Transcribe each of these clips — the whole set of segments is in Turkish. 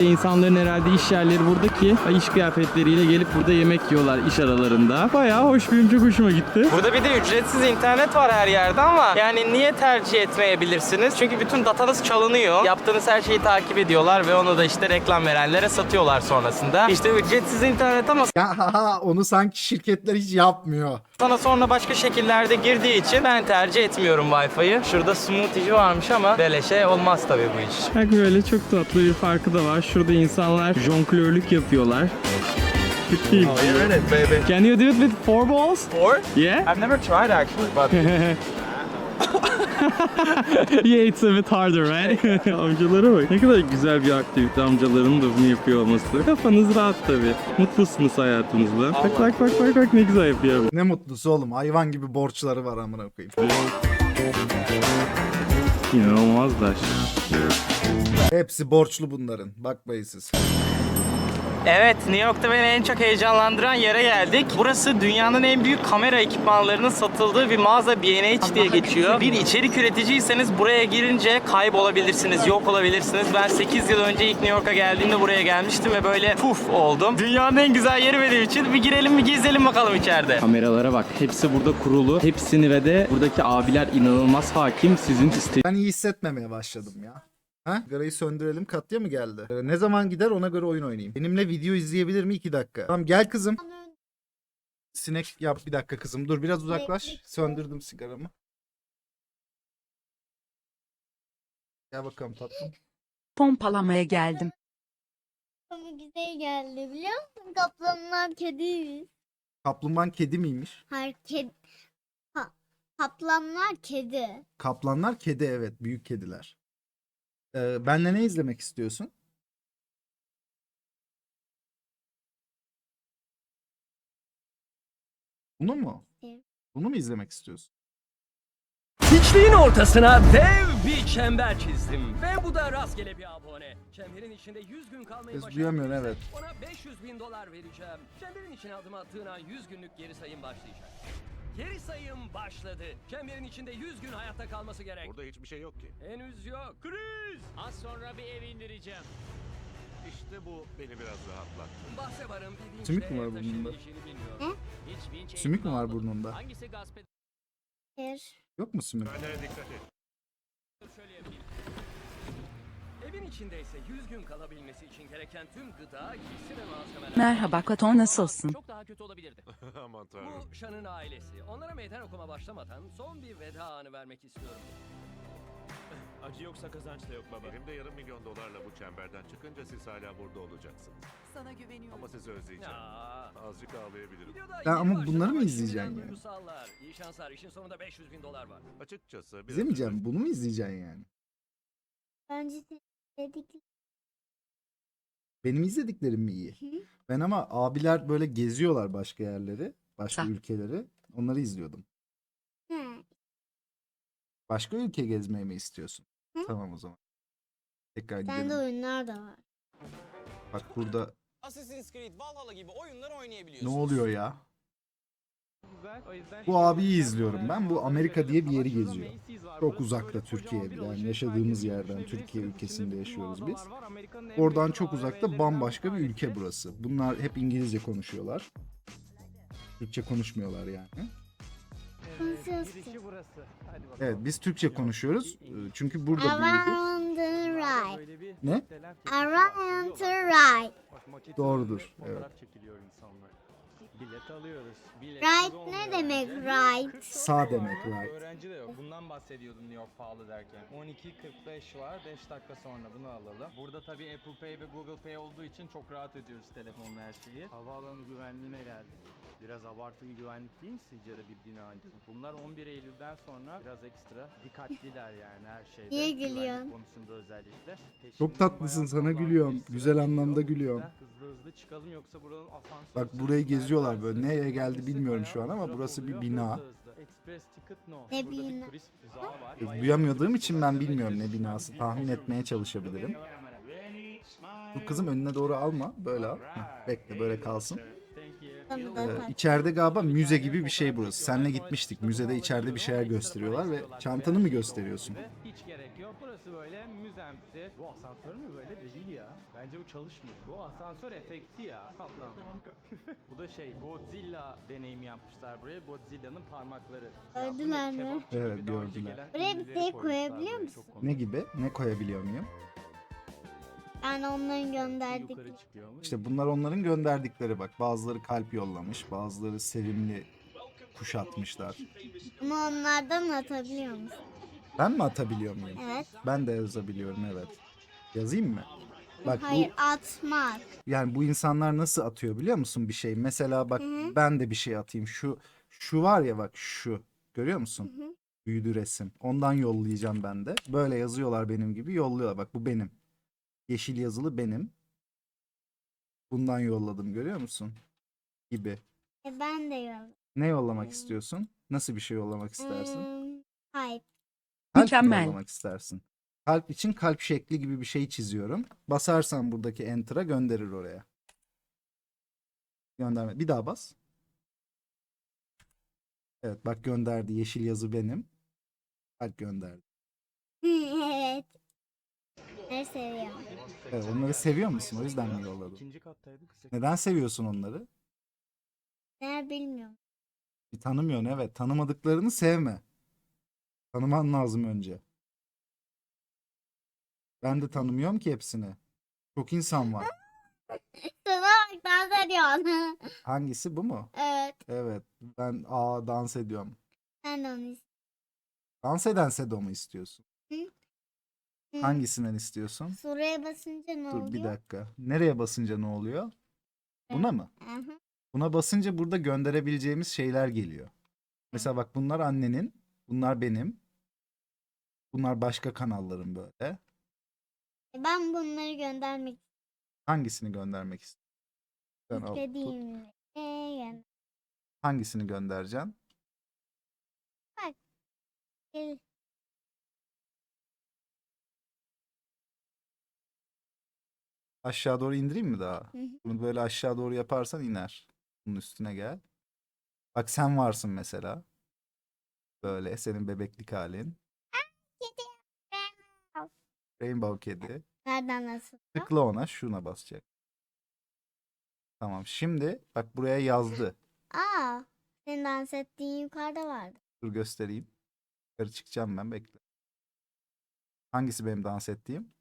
İnsanların herhalde iş yerleri buradaki iş kıyafetleriyle gelip burada yemek yiyorlar iş aralarında. Bayağı hoş benim çok hoşuma gitti. Burada bir de ücretsiz internet var her yerde ama yani niye tercih etmeyebilirsiniz? Çünkü bütün datanız çalınıyor. Yaptığınız her şeyi takip ediyorlar ve onu da işte reklam verenlere satıyorlar sonrasında. İşte ücretsiz internet ama Ya haha, onu sanki şirketler hiç yapmıyor. Sana sonra başka şekillerde girdiği için ben tercih etmiyorum Wi-Fi'yi. Şurada smoothie'ci varmış ama beleşe olmaz tabii bu iş. Bak böyle çok tatlı bir farkı da var. Şurada insanlar jonglörlük yapıyorlar. İyi. Can you do it with four balls? Four? Yeah? I've never tried actually, but yeah, it's a bit harder, right? Amcalara bak. Ne kadar güzel bir aktivite amcaların da bunu yapıyor olması. Kafanız rahat tabii. Mutlusunuz hayatınızda. Bak bak bak bak bak ne güzel yapıyor. Ne mutlusu oğlum. Hayvan gibi borçları var amına koyayım. İnanılmazlar. Hepsi borçlu bunların. Bakmayın siz. Evet, New York'ta beni en çok heyecanlandıran yere geldik. Burası dünyanın en büyük kamera ekipmanlarının satıldığı bir mağaza B&H diye geçiyor. Bir içerik üreticiyseniz buraya girince kaybolabilirsiniz, yok olabilirsiniz. Ben 8 yıl önce ilk New York'a geldiğimde buraya gelmiştim ve böyle puf oldum. Dünyanın en güzel yeri benim için. Bir girelim bir gezelim bakalım içeride. Kameralara bak. Hepsi burada kurulu. Hepsini ve de buradaki abiler inanılmaz hakim. Sizin istediğiniz Ben iyi hissetmemeye başladım ya. Ha? Garayı söndürelim katya mı geldi? Ee, ne zaman gider ona göre oyun oynayayım. Benimle video izleyebilir mi? 2 dakika. Tamam gel kızım. Sinek yap bir dakika kızım. Dur biraz uzaklaş. Söndürdüm sigaramı. Gel bakalım tatlım. pompalamaya geldim. Ama güzel geldi biliyor musun? Kaplanlar kedi. Kaplumbağan kedi miymiş? Hayır kedi. Ha, kaplanlar kedi. Kaplanlar kedi evet. Büyük kediler. Ee, benle ne izlemek istiyorsun? Bunu mu? Evet. Bunu mu izlemek istiyorsun? Hiçliğin ortasına dev bir çember çizdim. Ve bu da rastgele bir abone. Çemberin içinde 100 gün kalmayı Biz duyamıyorsun, evet. Ona 500 bin dolar vereceğim. Çemberin içine adım attığın an 100 günlük geri sayım başlayacak. Geri sayım başladı. Çemberin içinde 100 gün hayatta kalması gerek. Burada hiçbir şey yok ki. Henüz yok. Kriz! Az sonra bir ev indireceğim. İşte bu beni biraz rahatlattı. Bahse varım bir vinçle Sümük mü var ev burnunda? taşıyabileceğini bilmiyorum. Hiç vinç Sümük mü eğitimi var almadım. burnunda? Hangisi gasp eder? Hayır. Yok mu sümük? Önlere dikkat et. Şöyle yapayım. Evin içindeyse 100 gün kalabilmesi için gereken tüm gıda, giysi ve malzemeler... Merhaba Kato nasılsın? Çok daha kötü olabilirdi. Aman tanrım. Bu Şan'ın ailesi. Onlara meydan okuma başlamadan son bir veda anı vermek istiyorum. Acı yoksa kazanç da yok baba. Elimde yarım milyon dolarla bu çemberden çıkınca siz hala burada olacaksınız. Sana güveniyorum. Ama sizi özleyeceğim. Ya. Azıcık ağlayabilirim. Videoda Ya yeni ama bunları mı ama izleyeceksin şimdiden yani? duygusallar. İyi şanslar. İşin sonunda 500 bin dolar var. Açıkçası biraz İzlemeyeceğim. Bunu mu izleyeceksin yani? De dedik. Benim izlediklerim mi iyi? Hı. Ben ama abiler böyle geziyorlar başka yerleri, başka ülkeleri. Onları izliyordum. Başka ülke gezmeyi mi istiyorsun? Hı. Tamam o zaman. Tekrar Sende gidelim. oyunlar da var. Bak burada Assassin's Creed Valhalla gibi oyunları ne oynayabiliyorsunuz. oluyor ya? Bu abiyi izliyorum ben. Bu Amerika diye bir yeri geziyor. Çok uzakta Türkiye bir de. Yani yaşadığımız yerden Türkiye ülkesinde yaşıyoruz biz. Oradan çok uzakta bambaşka bir ülke burası. Bunlar hep İngilizce konuşuyorlar. Türkçe konuşmuyorlar yani. Evet biz Türkçe konuşuyoruz. Çünkü burada büyüdük. Ne? Around the right. Doğrudur. Evet. Bilet alıyoruz. Right ne demek right? Sağ demek right. Öğrenci de yok. Bundan bahsediyordum New York pahalı derken. 12.45 var. 5 dakika sonra bunu alalım. Burada tabii Apple Pay ve Google Pay olduğu için çok rahat ödüyoruz telefonla her şeyi. Havaalanı güvenliğine geldik. Biraz abartılı güvenlik değil mi sizce de bir bina için? Bunlar 11 Eylül'den sonra biraz ekstra dikkatliler yani her şeyde. Niye Güvenlik gülüyorsun? konusunda özellikle. Çok tatlısın, sana gülüyorum. Güzel anlamda gülüyorum. Hızlı hızlı çıkalım yoksa buranın asansörü... Bak burayı geziyorlar böyle. Nereye geldi bilmiyorum şu an ama burası bir bina. Ne bina? var. E, Duyamadığım için ben bilmiyorum ne binası. Tahmin etmeye çalışabilirim. Bu kızım önüne doğru alma. Böyle al. Heh, bekle böyle kalsın. Ee, içeride galiba müze gibi bir şey burası. Senle gitmiştik. Müzede içeride bir şeyler gösteriyorlar ve çantanı mı gösteriyorsun? Burası böyle müze semti. Bu asansör mü böyle değil ya? Bence bu çalışmıyor. Bu asansör efekti ya. Kaplan. bu da şey Godzilla deneyimi yapmışlar buraya. Godzilla'nın parmakları. Gördüler mi? Evet, gördüler. Buraya bir şey koyabiliyor musun? Ne gibi? Ne koyabiliyor muyum? Yani onların gönderdik. Yukarı çıkıyor mu? İşte bunlar onların gönderdikleri bak. Bazıları kalp yollamış, bazıları sevimli kuş atmışlar. Ama onlardan atabiliyor musun? Ben mi atabiliyor muyum? Evet. Ben de yazabiliyorum evet. Yazayım mı? Bak Hayır bu atmak. yani bu insanlar nasıl atıyor biliyor musun bir şey? Mesela bak Hı hı. ben de bir şey atayım. Şu şu var ya bak şu. Görüyor musun? Hı hı. Büyüdü resim. Ondan yollayacağım ben de. Böyle yazıyorlar benim gibi yolluyorlar. Bak bu benim. Yeşil yazılı benim. Bundan yolladım görüyor musun? Gibi. E ben de yolladım. Ne yollamak istiyorsun? Nasıl bir şey yollamak istersin? Hmm, Hayır. Kalp Mükemmel. yollamak istersin? Kalp için kalp şekli gibi bir şey çiziyorum. Basarsan buradaki enter'a gönderir oraya. Gönderme. Bir daha bas. Evet bak gönderdi. Yeşil yazı benim. Kalp gönderdi. evet. Ne seviyorum. Evet, onları seviyor musun? O yüzden mi yolladın? İkinci kattaydık. Neden seviyorsun onları? Ne bilmiyorum. Bir tanımıyorsun evet. Tanımadıklarını sevme. Tanıman lazım önce. Ben de tanımıyorum ki hepsini. Çok insan var. Sana bak dans ediyorsun. Hangisi bu mu? evet. Evet. Ben aa dans ediyorum. Sen de onu istiyorsun. Dans eden Sedo mu istiyorsun? Hı. Hangisinden istiyorsun? Suraya basınca ne Dur oluyor? bir dakika. Nereye basınca ne oluyor? Buna mı? Aha. Buna basınca burada gönderebileceğimiz şeyler geliyor. Mesela bak bunlar annenin, bunlar benim. Bunlar başka kanalların böyle. E, Ben bunları göndermek Hangisini göndermek istiyorsun? Sen al, tut. istediğim. Ee, Hangisini göndereceksin? gel. Aşağı doğru indireyim mi daha? Hı hı. Bunu böyle aşağı doğru yaparsan iner. Bunun üstüne gel. Bak sen varsın mesela. Böyle senin bebeklik halin. Rainbow kedi. Nereden nasıl? Tıkla ona şuna basacak. Tamam şimdi bak buraya yazdı. Aa, senin dans ettiğin yukarıda vardı. Dur göstereyim. Yukarı çıkacağım ben bekle. Hangisi benim dans ettiğim?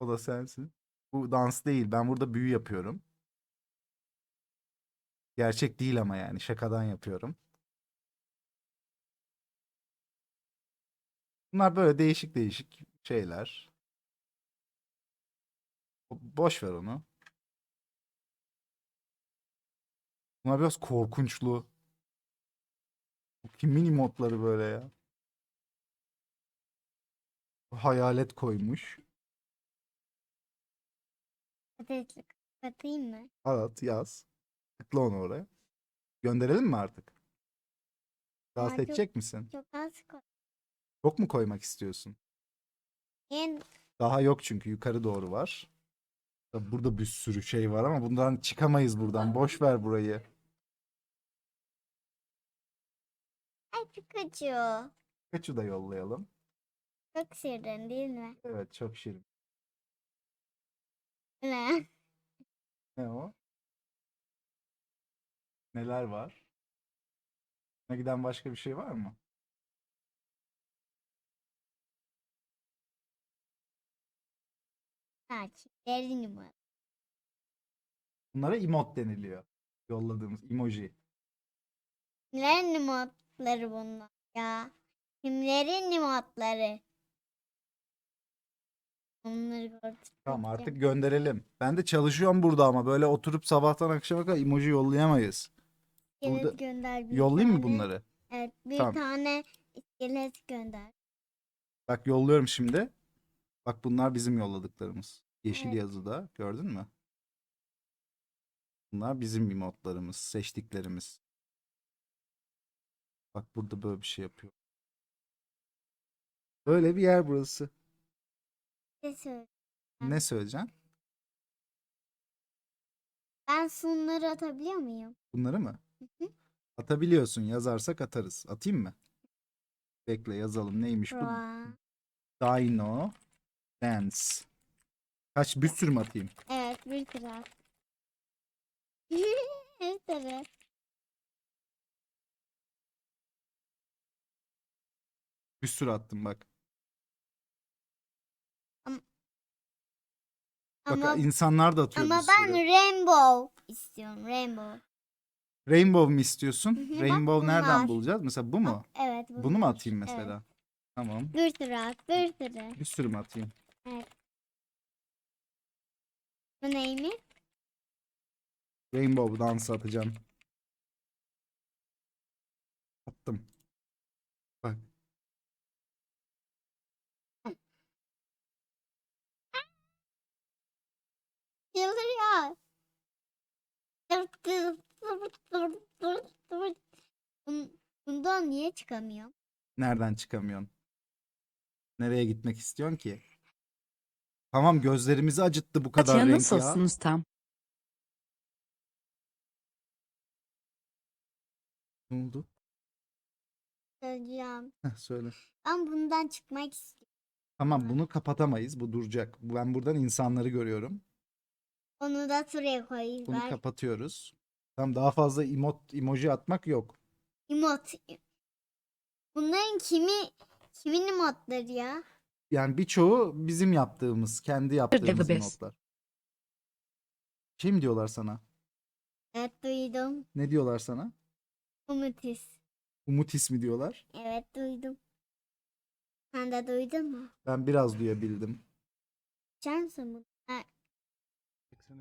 O da sensin. Bu dans değil. Ben burada büyü yapıyorum. Gerçek değil ama yani şakadan yapıyorum. Bunlar böyle değişik değişik şeyler. Bo- Boş ver onu. Bunlar biraz korkunçlu. Bu kim mini modları böyle ya? Hayalet koymuş. Katayım mı? At yaz. Tıkla onu oraya. Gönderelim mi artık? Daha Ama çok- misin? Çok az koy. Çok mu koymak istiyorsun? En Daha yok çünkü yukarı doğru var. Tabii Burada bir sürü şey var ama bundan çıkamayız buradan. Boş ver burayı. Ay Pikachu. Kaçı da yollayalım. Çok şirin değil mi? Evet çok şirin. Ne? Ne o? Neler var? Ne giden başka bir şey var mı? Takiplerin mi? Bunlara emot deniliyor. Yolladığımız emoji. Kimlerin nimotları bunlar ya? Kimlerin nimotları? Onları gördüm. Tamam artık gönderelim. Ben de çalışıyorum burada ama böyle oturup sabahtan akşama kadar emoji yollayamayız. İskelet burada- gönder bir Yollayayım mı tane. bunları? Evet bir Tamam. tane iskelet gönder. Bak yolluyorum şimdi. Bak bunlar bizim yolladıklarımız. Yeşil Evet. yazıda gördün mü? Bunlar bizim emotlarımız, seçtiklerimiz. Bak burada böyle bir şey yapıyor. Böyle bir yer burası. Ne söyle? Ne söyleyeceksin? Ben sunları atabiliyor muyum? Bunları mı? Atabiliyorsun. Yazarsak atarız. Atayım mı? Bekle yazalım. Neymiş bu? Dino Dance. Kaç bir sürü mü atayım? Evet bir sıra. evet evet. Bir sürü attım bak. Bak Ama, insanlar da atıyor ama ben sürü. rainbow istiyorum. Rainbow. Rainbow mu istiyorsun? Hı hı, bak Rainbow nereden bunlar. bulacağız? Mesela bu mu? Evet. bu Bunu mu atayım mesela? Tamam. Bir sıra. Bir sıra. Bir sürü mü atayım? Bu neymiş? Rainbow dansı atacağım. Attım. Bak. Çıldırıyor. Bundan niye çıkamıyorum? Nereden çıkamıyorsun? Nereye gitmek istiyorsun ki? Tamam gözlerimizi acıttı bu kadar Katya renk ya. nasılsınız tam? Ne oldu? Söyleyeceğim. Heh, söyle. Ben bundan çıkmak istiyorum. Tamam bunu kapatamayız. Bu duracak. Ben buradan insanları görüyorum. Onu da şuraya koyayım. Bunu Ben kapatıyoruz. Tamam daha fazla emot, emoji atmak yok. emot. Bunların kimi kimin emotları ya? Yani birçoğu bizim yaptığımız, kendi yaptığımız bes. notlar. Şey mi diyorlar sana? Evet duydum. Ne diyorlar sana? Umutis. Umut ismi diyorlar. Evet duydum. Sen de duydun mu? Ben biraz duyabildim. Açar mısın bunu?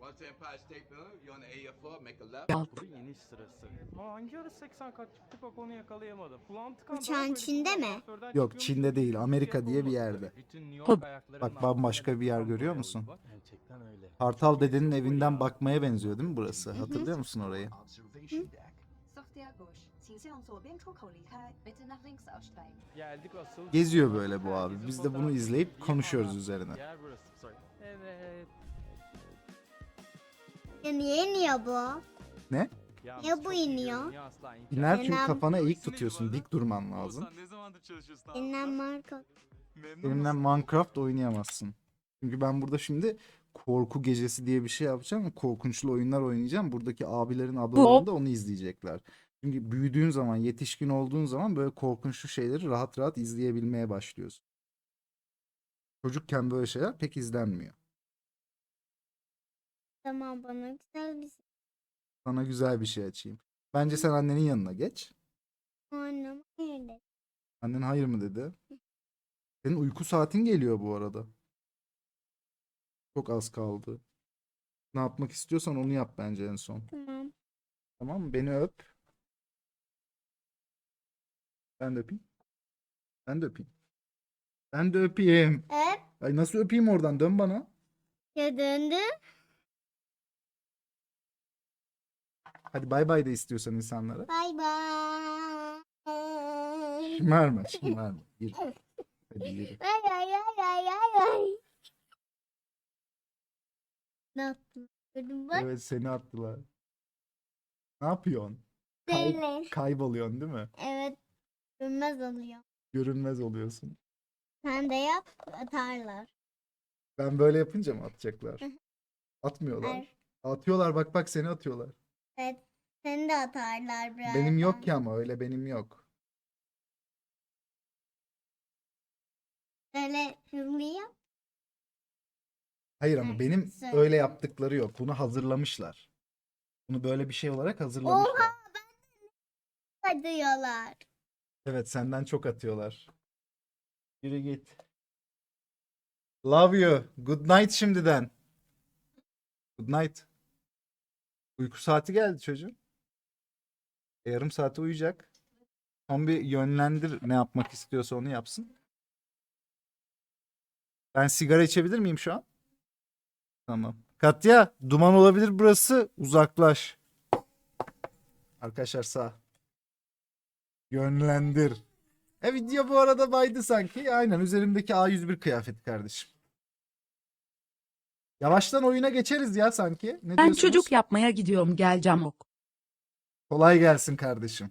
Ha, Once Empire State Building, you're on the AF4, make a left. Bu iniş sırası. Ama hangi ara 80 kat çıktık bak onu yakalayamadım. Tıkandı. Uçağın Çin'de mi? asansörden Yok çıkıyormuş Çin'de değil Amerika diye bir yerde. Bütün New York Hop. ayaklarının Bak altında bambaşka bir yer görüyor musun? Bak. Gerçekten öyle. Kartal dedenin evinden bakmaya benziyor değil mi burası? Hatırlıyor musun orayı? Sortez à gauche. Geziyor böyle bu abi. Biz de bunu izleyip konuşuyoruz üzerine. Evet. Ya niye iniyor bu? Ne? Niye bu iniyor? İner çünkü kafana eğik tutuyorsun. Dik durman lazım. Benimle Minecraft. Benimle Minecraft oynayamazsın. Çünkü ben burada şimdi korku gecesi diye bir şey yapacağım. Korkunçlu oyunlar oynayacağım. Buradaki abilerin ablalarım da onu izleyecekler. Çünkü büyüdüğün zaman, yetişkin olduğun zaman böyle korkunçlu şeyleri rahat rahat izleyebilmeye başlıyorsun. Çocukken böyle şeyler pek izlenmiyor. Tamam bana güzel bir Sana güzel bir şey açayım. Bence sen annenin yanına geç. Annem nerede? Annen hayır mı dedi. Senin uyku saatin geliyor bu arada. Çok az kaldı. Ne yapmak istiyorsan onu yap bence en son. Tamam. Tamam mı? Beni öp. Ben de öpeyim. Ben de öpeyim. Ben de öpeyim. Evet. Ay nasıl öpeyim oradan? Dön bana. Ya döndü. Hadi bay bay de istiyorsan insanlara. Bay bay. Şımarma, şımarma. Yürü. Hadi yürü. Ay ay ay ay ay ay. Ne yaptın? Gördün bak. Evet seni attılar. Ne yapıyorsun? Kay- kayboluyorsun değil mi? Evet. Görmez oluyor. Görünmez oluyorsun. Sen de yap atarlar. Ben böyle yapınca mı atacaklar? Atmıyorlar. Hayır. Atıyorlar bak bak seni atıyorlar. Evet. Seni de atarlar birazdan. Benim yok ki ama öyle benim yok. Böyle hızlı yap. Hayır ama Hı, benim söyle. öyle yaptıkları yok. Bunu hazırlamışlar. Bunu böyle bir şey olarak hazırlamışlar. Oha ben de diyorlar. Evet senden çok atıyorlar. Yürü git. Love you. Good night şimdiden. Good night. Uyku saati geldi çocuğum. E, yarım saate uyuyacak. Son bir yönlendir ne yapmak istiyorsa onu yapsın. Ben sigara içebilir miyim şu an? Tamam. Katya, duman olabilir burası. Uzaklaş. Arkadaşlar sağ. Yönlendir. E video bu arada baydı sanki. Aynen üzerimdeki A101 kıyafeti kardeşim. Yavaştan oyuna geçeriz ya sanki. Ne Ben diyorsunuz? çocuk yapmaya gidiyorum geleceğim ok. Kolay gelsin kardeşim.